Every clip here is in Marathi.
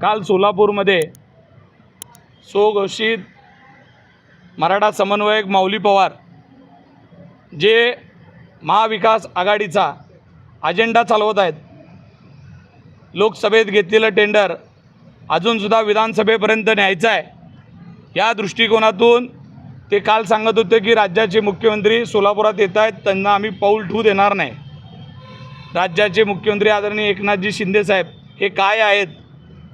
काल सोलापूरमध्ये स्वघोषित मराठा समन्वयक माऊली पवार जे महाविकास आघाडीचा अजेंडा चालवत आहेत लोकसभेत घेतलेलं टेंडर अजूनसुद्धा विधानसभेपर्यंत न्यायचं आहे. या दृष्टिकोनातून ते काल सांगत होते की राज्याचे मुख्यमंत्री सोलापुरात येत आहेत त्यांना आम्ही पाऊल ठेवू देणार नाही. राज्याचे मुख्यमंत्री आदरणीय एकनाथजी शिंदेसाहेब हे काय आहेत?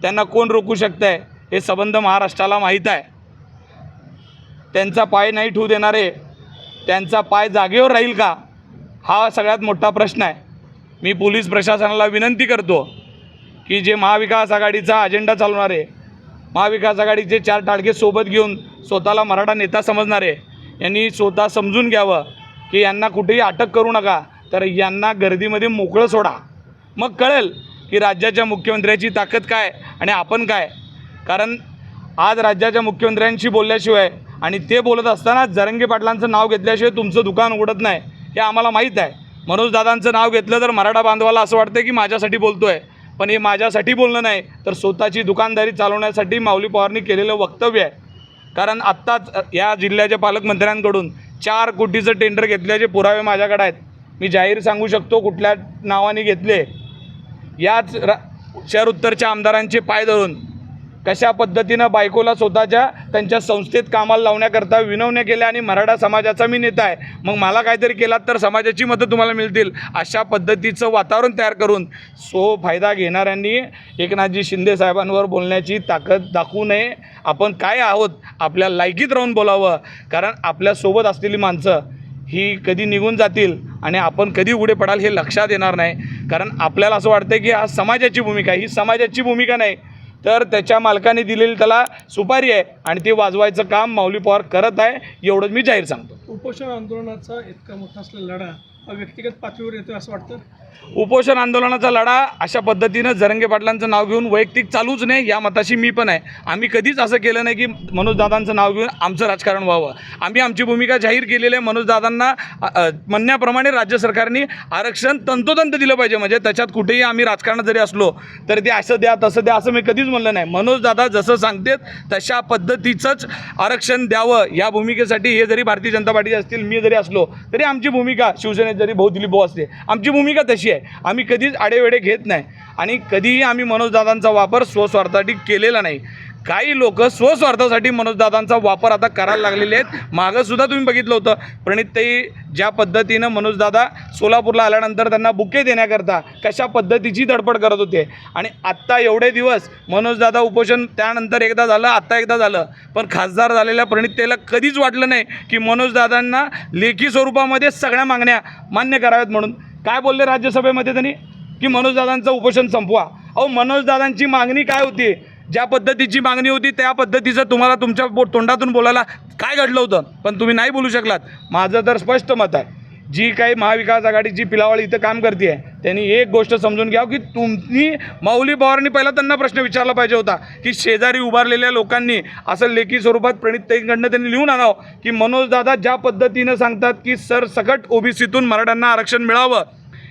त्यांना कोण रोखू शकतं आहे हे संबंध महाराष्ट्राला माहीत आहे. त्यांचा पाय नाही ठेवू देणारे त्यांचा पाय जागेवर राहील का? हा सगळ्यात मोठा प्रश्न आहे. मी पोलीस प्रशासनाला विनंती करतो की जे महाविकास आघाडीचा अजेंडा चालवणारे महाविकास आघाडीचे चार टाळके सोबत घेऊन स्वतःला मराठा नेता समजणारे यांनी स्वतः समजून घ्यावं की यांना कुठेही अटक करू नका तर यांना गर्दीमध्ये मोकळं सोडा. मग कळेल की राज्याच्या मुख्यमंत्र्याची ताकद काय आणि आपण काय? कारण आज राज्याच्या मुख्यमंत्र्यांशी बोलल्याशिवाय आणि ते बोलत असताना जरंगे पाटलांचं नाव घेतल्याशिवाय तुमचं दुकान उघडत नाही हे आम्हाला माहीत आहे. मनोजदादांचं नाव घेतलं तर मराठा बांधवाला असं वाटतं की माझ्यासाठी बोलतो आहे पण हे माझ्यासाठी बोलणं नाही तर स्वतःची दुकानदारी चालवण्यासाठी माऊली पवारनी केलेलं वक्तव्य आहे. कारण आत्ताच या जिल्ह्याच्या पालकमंत्र्यांकडून चार कोटीचं टेंडर घेतल्याचे पुरावे माझ्याकडे आहेत. मी जाहीर सांगू शकतो कुठल्या नावाने घेतले. याच रा शहर उत्तरच्या आमदारांचे पाय धरून कशा पद्धतीनं बायकोला स्वतःच्या त्यांच्या संस्थेत कामाला लावण्याकरता विनवण्या केल्या आणि मराठा समाजाचा मी नेता आहे मग मला काहीतरी केलात तर समाजाची मतं तुम्हाला मिळतील अशा पद्धतीचं वातावरण तयार करून सो फायदा घेणाऱ्यांनी एकनाथजी शिंदे साहेबांवर बोलण्याची ताकद दाखवू नये. आपण काय आहोत आपल्या लायकीत राहून बोलावं कारण आपल्यासोबत असलेली माणसं ही कधी निघून जातील आणि आपण कधी उघडे पडाल हे लक्षात येणार नाही. कारण आपल्याला असं वाटतं की हा समाजाची भूमिका ही समाजाची भूमिका नाही. तर त्याच्या मालकाने दिलेली त्याला सुपारी आहे आणि ते वाजवायचं काम माऊली पवार करत आहे. एवढंच मी जाहीर सांगतो. उपोषण आंदोलनाचा इतका मोठा असलेला लढा हा व्यक्तिगत पातळीवर येतो असं वाटतं? उपोषण आंदोलनाचा लढा अशा पद्धतीनं जरंगे पाटलांचं नाव घेऊन वैयक्तिक चालूच नाही या मताशी मी पण आहे. आम्ही कधीच असं केलं नाही की मनोजदादांचं नाव घेऊन आमचं राजकारण व्हावं. आम्ही आमची भूमिका जाहीर केलेली आहे. मनोजदादांना म्हणण्याप्रमाणे राज्य सरकारने आरक्षण तंतोतंत दिलं पाहिजे. म्हणजे त्याच्यात कुठेही आम्ही राजकारणात जरी असलो तरी ते असं द्या तसं द्या असं मी कधीच म्हणलं नाही. मनोजदादा जसं सांगतेत तशा पद्धतीचंच आरक्षण द्यावं. या भूमिकेसाठी हे जरी भारतीय जनता पार्टीचे असतील मी जरी असलो तरी आमची भूमिका शिवसेनेत जरी भाऊ दिलीप भाऊ असते आमची भूमिका तशी आहे. आम्ही कधीच आडेवेडे घेत नाही. आणि कधीही आम्ही मनोजदादांचा वापर स्वस्वार्थासाठी केलेला नाही. काही लोक स्वस्वार्थासाठी मनोजदादांचा वापर आता करायला लागलेले आहेत. मागंसुद्धा तुम्ही बघितलं होतं. प्रणितताई ज्या पद्धतीनं मनोजदादा सोलापूरला आल्यानंतर त्यांना बुके देण्याकरता कशा पद्धतीची धडपड करत होते. आणि आत्ता एवढे दिवस मनोजदादा उपोषण त्यानंतर एकदा झालं आत्ता एकदा झालं. पण खासदार झालेल्या प्रणितताईला कधीच वाटलं नाही की मनोजदादांना लेखी स्वरूपामध्ये सगळ्या मागण्या मान्य कराव्यात म्हणून. काय बोलले राज्यसभेमध्ये त्यांनी? की मनोजदादांचं उपोषण संपवा. अहो मनोजदादांची मागणी काय होती? ज्या पद्धतीची मागणी होती त्या पद्धतीचं तुम्हाला तुमच्या बो तोंडातून बोलायला काय घडलं होतं? पण तुम्ही नाही बोलू शकलात. माझं तर स्पष्ट मत आहे. जी काही महाविकास आघाडीची पिलावळ इथं काम करते आहे त्यांनी एक गोष्ट समजून घ्यावं की तुम्ही माऊली पवारांनी पहिला त्यांना प्रश्न विचारला पाहिजे होता की शेजारी उभारलेल्या लोकांनी असं लेखी स्वरूपात प्रणितताईंकडनं त्यांनी लिहून आणावं की मनोजदादा ज्या पद्धतीनं सांगतात की सरसकट ओबीसीतून मराठ्यांना आरक्षण मिळावं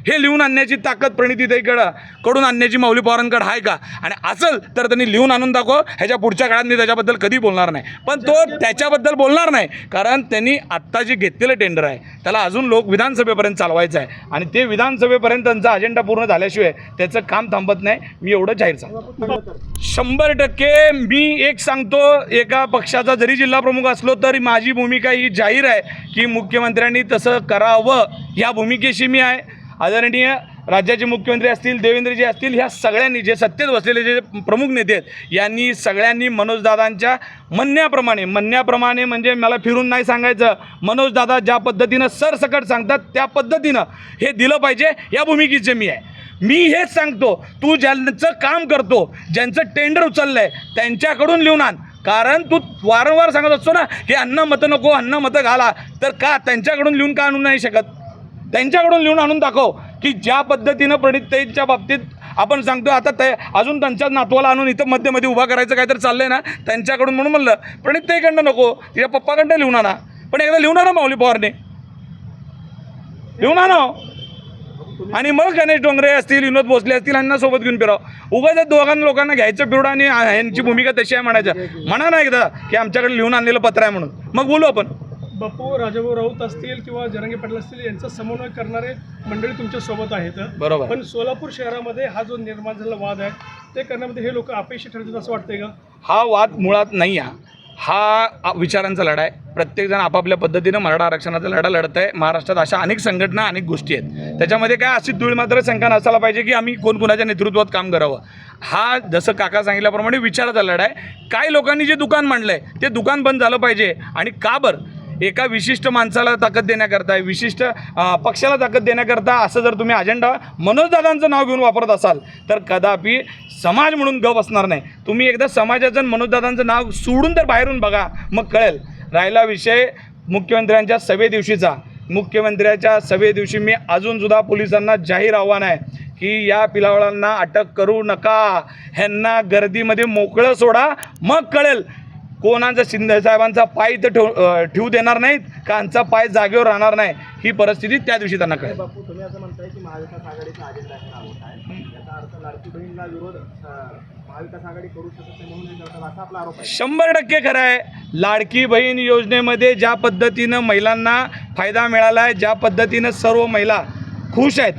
हे लिहून आणण्याची ताकद प्रणितीताईकडं कडून आणण्याची माऊली पवारांकडे आहे का? आणि असेल तर त्यांनी लिहून आणून दाखव. ह्याच्या पुढच्या काळात मी त्याच्याबद्दल कधी बोलणार नाही. पण तो त्याच्याबद्दल बोलणार नाही. कारण त्यांनी आत्ता जे घेतलेलं टेंडर आहे त्याला अजून लोक विधानसभेपर्यंत चालवायचं आहे. आणि ते विधानसभेपर्यंत त्यांचा अजेंडा पूर्ण झाल्याशिवाय त्याचं काम थांबत नाही. मी एवढं जाहीर सांगतो. शंभर टक्के मी एक सांगतो एका पक्षाचा जरी जिल्हा प्रमुख असलो तरी माझी भूमिका ही जाहीर आहे की मुख्यमंत्र्यांनी तसं करावं. या भूमिकेशी मी आहे. आदरणीय राज्याचे मुख्यमंत्री असतील देवेंद्रजी असतील ह्या सगळ्यांनी जे सत्तेत बसलेले जे प्रमुख नेते आहेत यांनी सगळ्यांनी मनोजदादांच्या म्हणण्याप्रमाणे म्हणण्याप्रमाणे म्हणजे मला फिरून नाही सांगायचं मनोजदादा ज्या पद्धतीनं सरसकट सांगतात त्या पद्धतीनं हे दिलं पाहिजे या भूमिकेचे मी आहे. मी हेच सांगतो तू ज्यांचं काम करतो ज्यांचं टेंडर उचललं आहे त्यांच्याकडून लिहून आण. कारण तू वारंवार सांगत असतो ना की अन्न मतं नको अन्न मतं घाला. तर का त्यांच्याकडून लिहून का आणू नाही शकत? त्यांच्याकडून लिहून आणून दाखव की ज्या पद्धतीनं प्रणितताईंच्या बाबतीत आपण सांगतो आता ते अजून त्यांच्या नातवाला आणून इथं मध्यमध्ये उभा करायचं काहीतरी चाललंय ना त्यांच्याकडून म्हणून म्हणलं प्रणितताईकडनं नको तिच्या पप्पाकडनं लिहून आणा. पण एकदा लिहून आणा माऊली पवारने. लिहून आणा हो. आणि मग गणेश डोंगरे असतील विनोद भोसले असतील यांना सोबत घेऊन फिराव हो. उगाच या दोघांना लोकांना घ्यायचं पिवडा आणि यांची भूमिका तशी आहे म्हणायचं. म्हणा ना एकदा की आमच्याकडे लिहून आणलेलं पत्र आहे म्हणून. मग बोलू आपण. बापू राजाभाऊ राऊत असतील किंवा जरंगे पाटील असतील यांचा समन्वय करणारे मंडळी तुमच्यासोबत आहेत. बरोबर. पण सोलापूर शहरामध्ये हा जो निर्माण झालेला वाद आहे ते करण्यामध्ये हे लोक अपयशी ठरतात असं वाटतंय का? हा वाद मुळात नाही आहे हा आ- विचारांचा लढा आहे. प्रत्येकजण आपापल्या पद्धतीनं मराठा आरक्षणाचा लढा लढत आहे महाराष्ट्रात अशा अनेक संघटना अनेक गोष्टी आहेत. त्याच्यामध्ये काय अशी धूळ मात्र शंका नसायला पाहिजे की आम्ही कोण कोणाच्या नेतृत्वात काम करावं? हा जसं काका सांगितल्याप्रमाणे विचाराचा लढा आहे. काही लोकांनी जे दुकान मांडलं आहे ते दुकान बंद झालं पाहिजे. आणि का बरं? एका विशिष्ट माणसाला ताकद देण्याकरता विशिष्ट पक्षाला ताकद देण्याकरता असं जर तुम्ही अजेंडा मनोजदादांचं नाव घेऊन वापरत असाल तर कदापि समाज म्हणून गप असणार नाही. तुम्ही एकदा समाजाचं मनोजदादांचं नाव सोडून तर बाहेरून बघा मग कळेल. राहिला विषय मुख्यमंत्र्यांच्या सभेदिवशीचा मुख्यमंत्र्याच्या सभेदिवशी मी अजूनसुद्धा पोलिसांना जाहीर आव्हान आहे की या पिलावळांना अटक करू नका. ह्यांना गर्दीमध्ये मोकळं सोडा मग कळेल. कोणाचा शिंदे साहेबांचा पाय इथं ठेव ठेवू देणार नाहीत का यांचा पाय जागेवर राहणार नाही? ही परिस्थिती त्या दिवशी त्यांना कळेल. शंभर टक्के खरं आहे. लाडकी बहीण योजनेमध्ये ज्या पद्धतीनं महिलांना फायदा मिळाला आहे ज्या पद्धतीनं सर्व महिला खुश आहेत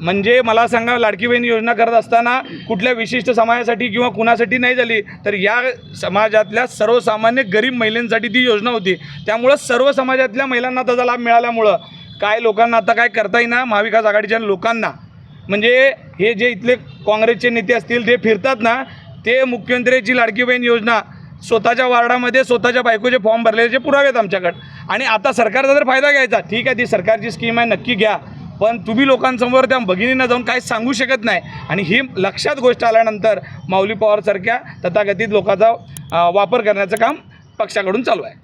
म्हणजे मला सांगा लाडकी बहीण योजना करत असताना कुठल्या विशिष्ट समाजासाठी किंवा कुणासाठी नाही झाली तर या समाजातल्या सर्वसामान्य गरीब महिलांसाठी ती योजना होती. त्यामुळं सर्व समाजातल्या महिलांना त्याचा लाभ मिळाल्यामुळं काय लोकांना आता काय करता येईना महाविकास आघाडीच्या लोकांना. म्हणजे हे जे इथले काँग्रेसचे नेते असतील ते फिरतात ना ते मुख्यमंत्र्याची लाडकी बहीण योजना स्वतःच्या वार्डामध्ये स्वतःच्या बायकोचे फॉर्म भरलेले जे पुरावे आहेत आमच्याकडे. आणि आता सरकारचा जर फायदा घ्यायचा ठीक आहे ती सरकारची स्कीम आहे नक्की घ्या. पण तुम्ही लोकांसमोर त्या भगिनींना जाऊन काही सांगू शकत नाही. आणि ही लक्षात गोष्ट आल्यानंतर माऊली पवारसारख्या तथाकथित लोकांचा वापर करण्याचं काम पक्षाकडून चालू आहे.